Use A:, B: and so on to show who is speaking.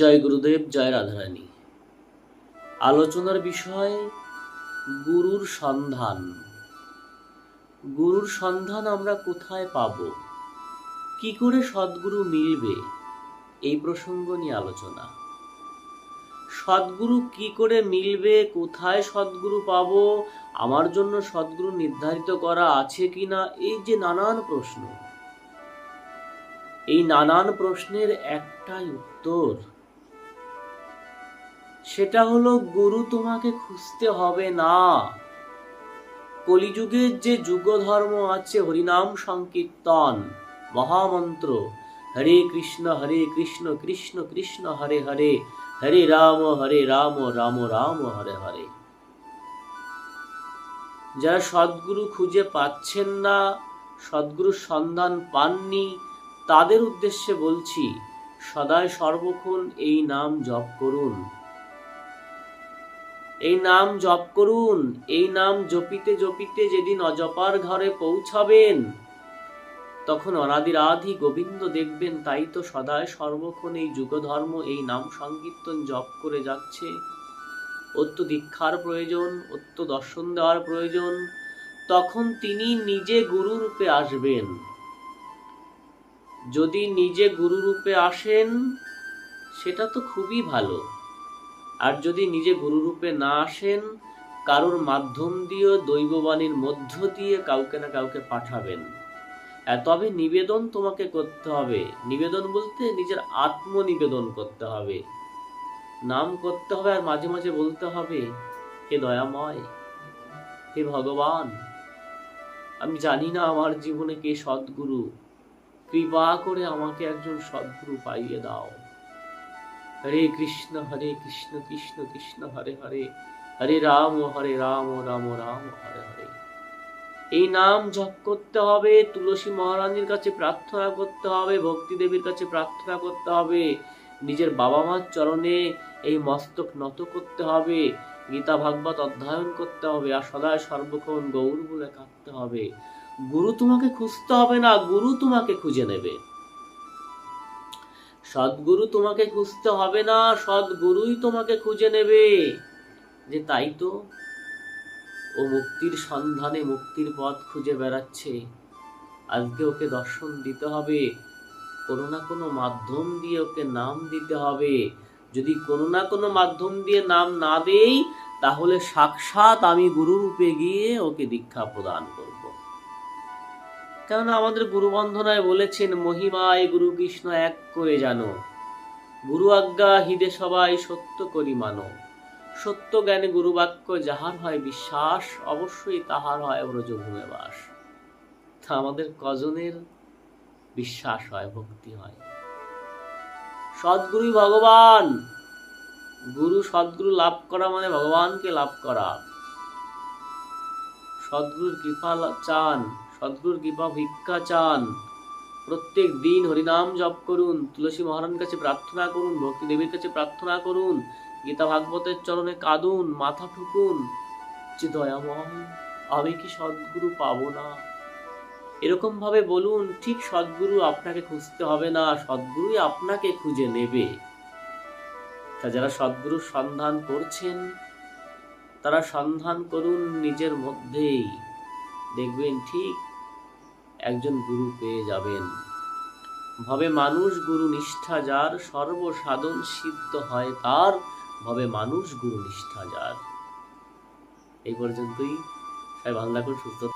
A: জয় গুরুদেব জয় রাধারানী আলোচনার বিষয় গুরুর সন্ধান গুরুর সন্ধান আমরা কোথায় পাব কি করে সদ্গুরু মিলবে এই প্রসঙ্গ নিয়ে আলোচনা সদ্গুরু কি করে মিলবে কোথায় সদ্গুরু পাব আমার জন্য সদ্গুরু নির্ধারিত করা আছে কি না এই যে নানান প্রশ্ন এই নানান প্রশ্নের একটাই উত্তর সেটা হলো গুরু তোমাকে খুঁজতে হবে না কলিযুগের যে যুগ ধর্ম আছে হরিনাম সংকীর্তন মহামন্ত্র হরে কৃষ্ণ হরে কৃষ্ণ কৃষ্ণ কৃষ্ণ হরে হরে হরে রাম হরে রাম রাম রাম হরে হরে যারা সদ্গুরু খুঁজে পাচ্ছেন না সদ্গুরুর সন্ধান পাননি তাদের উদ্দেশ্যে বলছি সদায় সর্বক্ষণ এই নাম জপ করুন এই নাম জপ করুন এই নাম জপিতে জপিতে যেদিন অজপার ঘরে পৌঁছাবেন তখন অনাদির আধি গোবিন্দ দেখবেন তাই তো সদায় সর্বক্ষণ এই যুগধর্ম এই নাম সংকীর্তন জপ করে যাচ্ছে অত্য দীক্ষার প্রয়োজন অত্য দর্শন দেওয়ার প্রয়োজন তখন তিনি নিজে গুরুরূপে আসবেন যদি নিজে গুরুরূপে আসেন সেটা তো খুবই ভালো আর যদি নিজে গুরুরূপে না আসেন কারোর মাধ্যম দিয়ে দৈববাণীর মধ্য দিয়ে কাউকে না কাউকে পাঠাবেন তবে নিবেদন তোমাকে করতে হবে নিবেদন বলতে নিজের আত্মনিবেদন করতে হবে নাম করতে হবে আর মাঝে মাঝে বলতে হবে হে দয়াময় হে ভগবান আমি জানি না আমার জীবনে কে সদ্গুরু কৃপা করে আমাকে একজন সদ্গুরু পাইয়ে দাও হরে কৃষ্ণ হরে কৃষ্ণ কৃষ্ণ কৃষ্ণ হরে হরে হরে রাম হরে রাম রাম রাম হরে হরে এই নাম জপ করতে হবে তুলসী মহারানীর কাছে প্রার্থনা করতে হবে ভক্তি দেবীর কাছে প্রার্থনা করতে হবে নিজের বাবা মার চরণে এই মস্তক নত করতে হবে গীতা ভাগবত অধ্যয়ন করতে হবে আর সদায় সর্বক্ষণ গৌর বলে কাঁদতে হবে গুরু তোমাকে খুঁজতে হবে না গুরু তোমাকে খুঁজে নেবে সদ্গুরু তোমাকে খুঁজতে হবে না সদ্গুরুই তোমাকে খুঁজে নেবে যে তাই তো ও মুক্তির সন্ধানে মুক্তির পথ খুঁজে বেড়াচ্ছে আজকে ওকে দর্শন দিতে হবে কোনো না কোনো মাধ্যম দিয়ে ওকে নাম দিতে হবে যদি কোনো না কোনো মাধ্যম দিয়ে নাম না দেই তাহলে সাক্ষাৎ আমি গুরুরূপে গিয়ে ওকে দীক্ষা প্রদান করব কেননা আমাদের গুরুবন্ধনায় বলেছেন মহিমায় গুরু কৃষ্ণ এক করে জানো গুরু আজ্ঞা হিদে সবাই সত্য করি মানো সত্য জ্ঞানে গুরুবাক্য যাহার হয় বিশ্বাস অবশ্যই তাহার হয় ব্রজভূমে বাস তা আমাদের কজনের বিশ্বাস হয় ভক্তি হয় সদ্গুরুই ভগবান গুরু সদ্গুরু লাভ করা মানে ভগবানকে লাভ করা সদ্গুরুর কৃপা চান সদ্গুর কৃপা ভিক্ষা চান প্রত্যেক দিন হরিনাম জপ করুন তুলসী মহারানীর কাছে প্রার্থনা করুন ভক্তি দেবীর কাছে প্রার্থনা করুন গীতা ভাগবতের চরণে কাঁদুন মাথা ঠুকুন যে দয়াময় আমি কি সদ্গুরু পাব না এরকমভাবে বলুন ঠিক সদ্গুরু আপনাকে খুঁজতে হবে না সদ্গুরুই আপনাকে খুঁজে নেবে তা যারা সদ্গুরুর সন্ধান করছেন তারা সন্ধান করুন নিজের মধ্যেই দেখবেন ঠিক একজন গুরু পেয়ে যাবেন ভবে মানুষ গুরু নিষ্ঠা যার সর্বসাধন সিদ্ধ হয় তার ভবে মানুষ গুরু নিষ্ঠা যার এই পর্যন্তই সাহেব ভালো রাখুন সুস্থ